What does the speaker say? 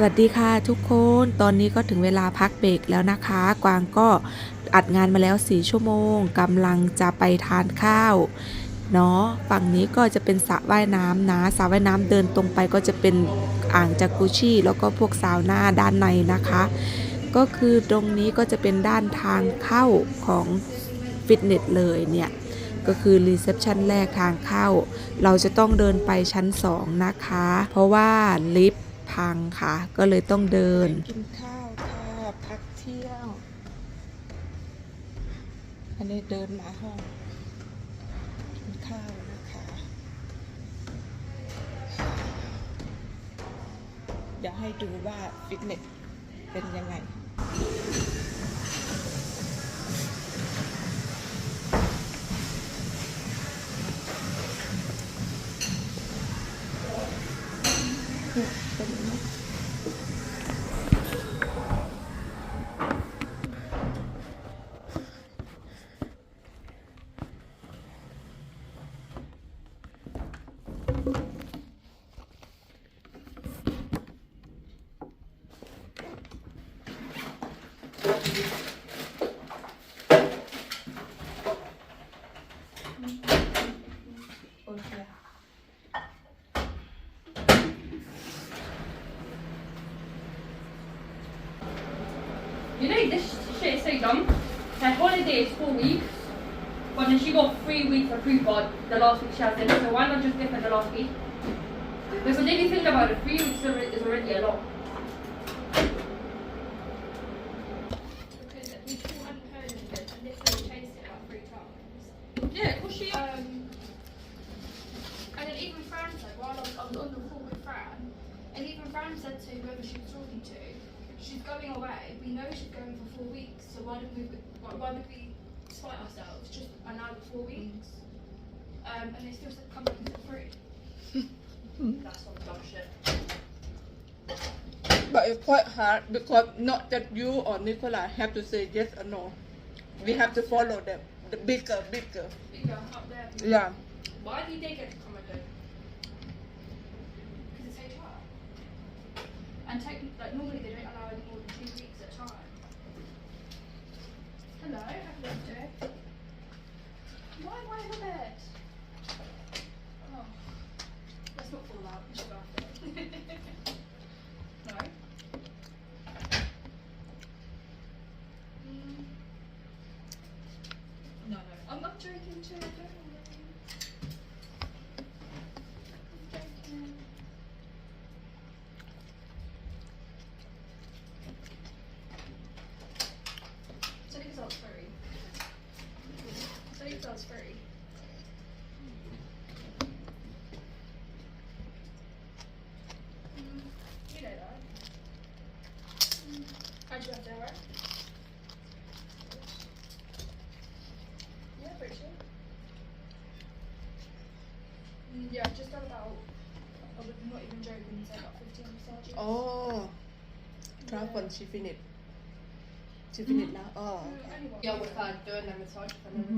สวัสดีค่ะทุกคน ตอนนี้ก็ถึงเวลาพักเบรกแล้วนะคะ กวางก็อัดงานมาแล้ว 4 ชั่วโมงกำลังจะไปทานข้าวเนาะฝั่งนี้ก็จะเป็นสระว่ายน้ำนะสระว่ายน้ำเดินตรงไปก็จะเป็นอ่างจากกุชี่ แล้วก็พวกซาวน่าด้านในนะคะ ก็คือตรงนี้ก็จะเป็นด้านทางเข้าของฟิตเนสเลยเนี่ยก็คือรีเซพชันแรกทางเข้า เราจะต้องเดินไปชั้น 2 นะคะ เพราะว่าลิฟต์ พังค่ะ ก็เลยต้องเดิน กินข้าวค่ะพักเที่ยงอันนี้เดินมาห้องกินข้าวนะคะเดี๋ยวให้ดูว่าฟิตเนสเป็นยังไงเ You know, this shit is so dumb. Her holiday is four weeks, but then she got three weeks approved for the last week she has in. So why not just give her the last week? Because if you think about it, three weeks alre- is already a lot. because we still hadn't heard of it and literally chased it like three times. Yeah, because she. Um, and then even Fran said, while I was, I was on the call with Fran, and even Fran said to whoever she was talking to, she's going away. We know she's going for four weeks, so why did we? Why, why would we spite ourselves just another four weeks? Um, and they still said come back for free. That's some dumb shit. But it's quite hard because not that you or Nicola have to say yes or no. We have to follow them. The bigger, bigger. Bigger up there. Yeah. Why did they get to come again? Because it's HR. And take, like normally they don't allow any more than two weeks at a time. Hello, a birthday. Why am I in the bed? Oh, let's not fall out. It's your no. Mm. No, no, I'm not joking too. Don't worry. I'm joking. So these are free. So these are free. Mm, you know that. Mm, how'd you have there, right? Yeah, pretty sure. Mm, yeah, just done about, I would not even joking, say about 15 massages. Oh. Try when she finished. She finished now. Oh. Mm, okay. only one. Yeah, with her doing the massage for them.